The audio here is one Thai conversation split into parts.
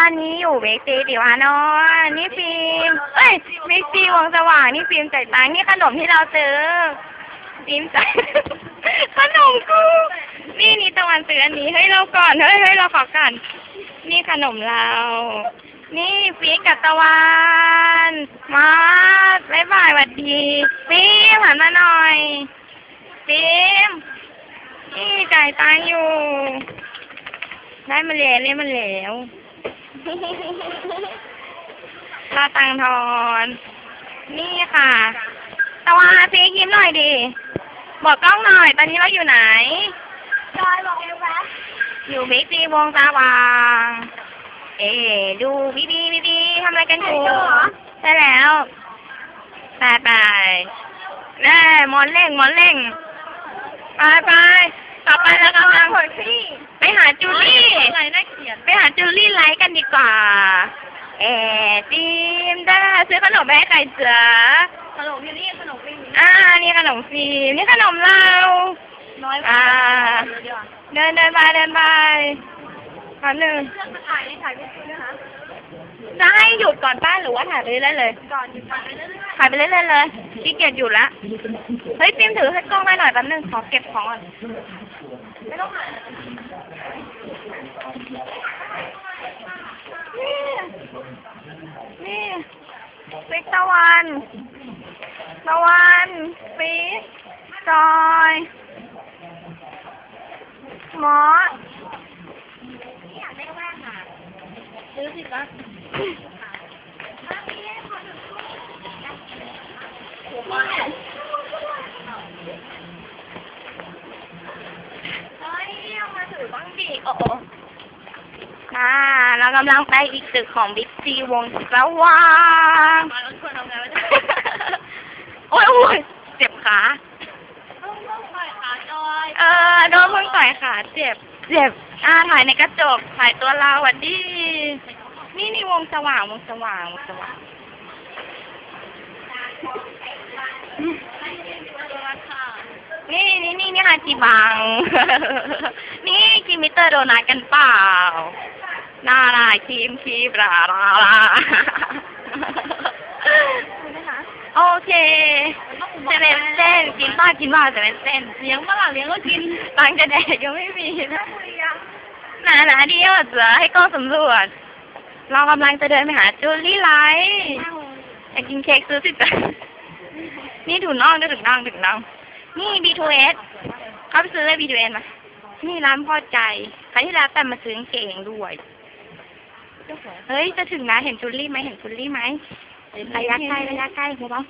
อันนี้อยู่เบกซีติวานอนนี่ฟิล์มเอ้ยเบกซีวงสว่างนี่ฟิล์มจ่ายตังนี่ขนมที่เราซื้อฟิล์มจ่าขนมกูนี่นี่ตะวันซื้ออันนี้เฮ้ยเราก่อนเฮ้ยเฮ้ยเราขอก่อนนี่ขนมเรา นี่ฟิกกับตะวันมาบ๊ายบายสวัสดีฟิล์มหันมาหน่อยฟิล์มนี่จ่ายตังอยู่ ได้มาแล้วเรียกมาแล้ว ลาตังทอน นี่ค่ะตะวันฟิกยิ้มหน่อยดิ บอกกล้องหน่อย ตอนนี้เราอยู่ไหนจอยบอกเองแวะอยู่บิ๊กซีวงสว่าง เอ๋ดูบีบีบีบีทำอะไรกันอยู่ใช่แล้วไปไปแน่หมอนเล่งหมอนเล่งไปไป ต่อไปแล้วกำลังไปหาจูลี่อะไรน่าเกลียดไปหาจูลี่ไลท์กันดีกว่า เอ๋จิมได้ซื้อขนมไปให้ใครเสือขนมอยู่นี่ขนมไม่มีอ่า นี่ขนมฟิล์มนี่ขนมเราน้อยอ่า เดี๋ยวเดินเดินไปเดินไปแป๊บหนึงเครื่องมาถ่ายนี่ถ่ายไม่ถูกนะคะจะใหยุดก่อนป้าหรือว่าถ่ายไปเรื่อยๆเลยก่อนอยู่ถ่ายไปเรื่อยถ่ายไปเรื่อยๆเลยขี้เกียจหยุดละเฮ้ยฟิมถือให้กล้องได้หน่อยแป๊บนึงขอเก็บของก่อนไม่ต้องถ่ายนี่นี่ฟิกตะวันตะวันฟิกจอยหมอสอยากได้ว่นอะซื้อสิคะ เฮ้ยเอามาถือบ้างดิโอ้โหอ่าเรา กำลังไปอีกตึกของบิ๊กซีวงสว่างมาแล้วชวนทำไงวะเนี่ยโอ้ยโอ้ยเจ็บขาต้องต้องถ่ายขาจอยเออโดนเพิ่งต่อยขาเจ็บ เจ็บอ่าถ่ายในกระจกถ่ายตัวเราหวัดดีนี่นี่วงสว่างวงสว่างวงสว่างนี่นี่นี่นี่ฮาจิบัง นี่กินมิสเตอร์โดนัทกันเปล่า น่ารักครีมครีมลาลาลาโอเคจะเป็นเส้นกินป้ากินว่าจะเป็นเส้นเลี้ยงฝรั่งเลี้ยงก็กินตังค์จะแดกยังไม่มีนะหนาหนาเดียวจะให้กล้องสำรวจ เรากำลังจะเดินไปหาจูลี่ไลท์อยากกินเค้กซื้อสิจ้ะนี่ถุงน่องด้วยถุงน่องถุงน่อง นี่ B2S เขาไปซื้อเลย B2S มานี่ร้านพอใจ ครั้งที่แล้วแต่มาซื้อกางเกงด้วย เฮ้ย จะถึงนะ เห็นจูลี่ไหมเห็นจูลี่ไหมระยะใกล้ระยะใกล้หัวเบา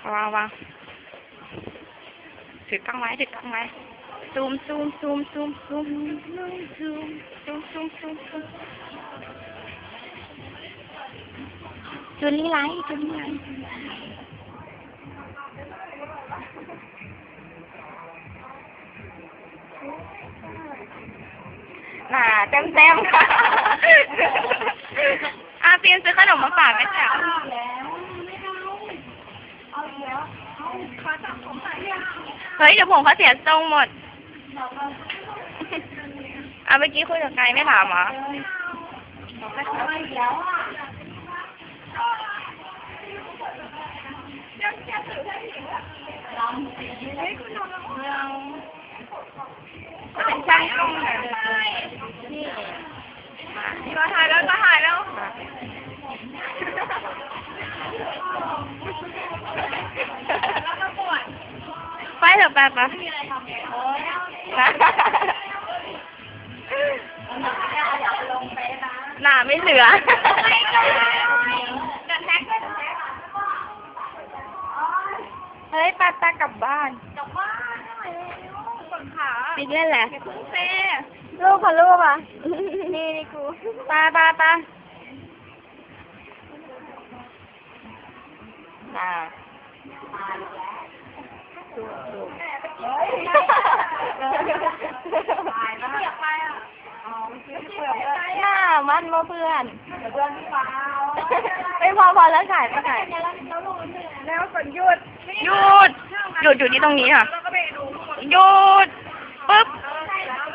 เอาวางวางถือกล้องไว้ถือกล้องไว้ซูมซูมซูมซูมซูมซูมซูมซูมซูมซูมจูลี่ไลท์จูลี่ไลท์ น่าเต็มเต็มๆค่ะอาเปียนซื้อขนมมาฝากไหมจ๊ะแล้วไม่เอาเอาอีกแล้วเอาขาจับผมใส่เนี่ยเฮ้ยเดี๋ยวผมเขาเสียทรงหมดเอาเมื่อกี้คุยกับใครไม่ถามเหรอเใช่างรงไหนนี่มาถ่ายแล้วก็ถ่ายแล้วไปเถอะแป๊บปะหนาไม่เหลือเฮ้ยปาตากลับบ้าน ปิดกเล่นแหละเซ่รูปค่ะรูปอะ นี่นี่กูปาปาปาอาหน้ามันมาเพื่อนไม่พอพอแล้วขายไปขายแล้วฝนหยุดหยุดหยุดอยู่ที่ตรงนี้ค่ะ Yun! Pop!